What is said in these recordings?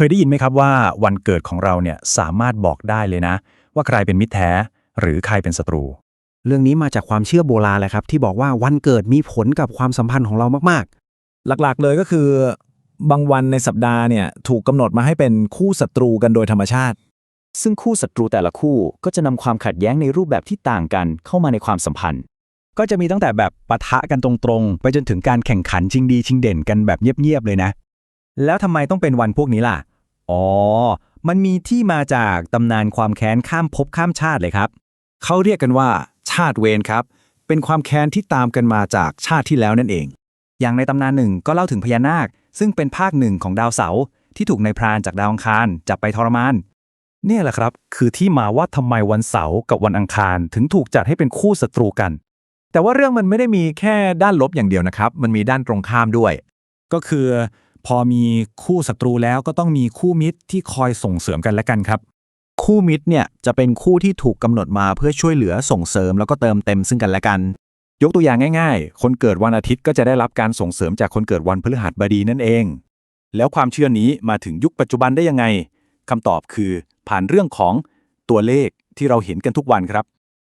เคยได้ยินไหมครับว่าวันเกิดของเราเนี่ยสามารถบอกได้เลยนะ ว่าใครเป็นมิตรแท้ หรือใครเป็นศัตรู เรื่องนี้มาจากความเชื่อโบราณแหละครับ ที่บอกว่าวันเกิดมีผลกับความสัมพันธ์ของเรามากหลักๆเลยก็คือบางวันในสัปดาห์เนี่ยถูกกำหนดมาให้เป็นคู่ศัตรูกันโดยธรรมชาติ ซึ่งคู่ศัตรูแต่ละคู่ก็จะนำความขัดแย้งในรูปแบบที่ต่างกันเข้ามาในความสัมพันธ์ ก็จะมีตั้งแต่แบบปะทะกันตรงๆ ไปจนถึงการแข่งขันชิงดีชิงเด่นกันแบบเงียบๆเลยนะ แล้วทำไมต้องเป็นวันพวกนี้ล่ะ อ๋อ มันมีที่มาจากตำนานความแค้นข้ามภพข้ามชาติเลยครับ เขาเรียกกันว่า ชาติเวรครับ เป็นความแค้นที่ตามกันมาจากชาติที่แล้วนั่นเอง อย่างในตำนานหนึ่งก็เล่าถึงพญานาค ซึ่งเป็นภาคหนึ่งของดาวเสาร์ที่ถูกในายพรานจากดาวอังคารจับไปทรมาน เนี่ยแหละครับ คือที่มาว่าทำไมวันเสาร์กับวันอังคารถึงถูกจัดให้เป็นคู่ศัตรูกัน แต่ว่าเรื่องมันไม่ได้มีแค่ด้านลบอย่างเดียวนะครับ มันมีด้านตรงข้ามด้วย ก็คือ พอมีคู่ศัตรูแล้วก็ต้องมีคู่มิตรที่คอยส่งเสริมกันและกันครับ คู่มิตรเนี่ยจะเป็นคู่ที่ถูกกำหนดมาเพื่อช่วยเหลือส่งเสริมแล้วก็เติมเต็มซึ่งกันและกัน ยกตัวอย่างง่าย ๆ คนเกิดวันอาทิตย์ก็จะได้รับการส่งเสริมจากคนเกิดวันพฤหัสบดีนั่นเอง แล้วความเชื่อนี้มาถึงยุคปัจจุบันได้ยังไงคำตอบคือผ่านเรื่องของตัวเลขที่เราเห็นกันทุกวันครับ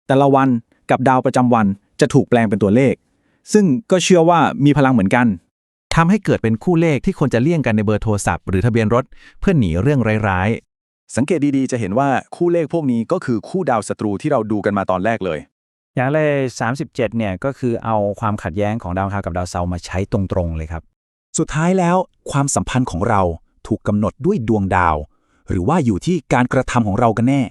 แต่ละวันกับดาวประจำวันจะถูกแปลงเป็นตัวเลข ซึ่งก็เชื่อว่ามีพลังเหมือนกัน ทำให้เกิดเป็นคู่เลขที่ควรจะเลี่ยงกันในเบอร์โทรศัพท์หรือทะเบียนรถเพื่อหนีเรื่องร้ายสังเกตดีๆ จะเห็นว่าคู่เลขพวกนี้ก็คือคู่ดาวศัตรูที่เราดูกันมาตอนแรกเลย อย่างเลย37 เนี่ยก็คือเอาความขัดแย้งของดาวอังคารกับดาวเสาร์มาใช้ตรงๆเลยครับ สุดท้ายแล้วความสัมพันธ์ของเราถูกกำหนดด้วยดวงดาว หรือว่าอยู่ที่การกระทำของเรากันแน่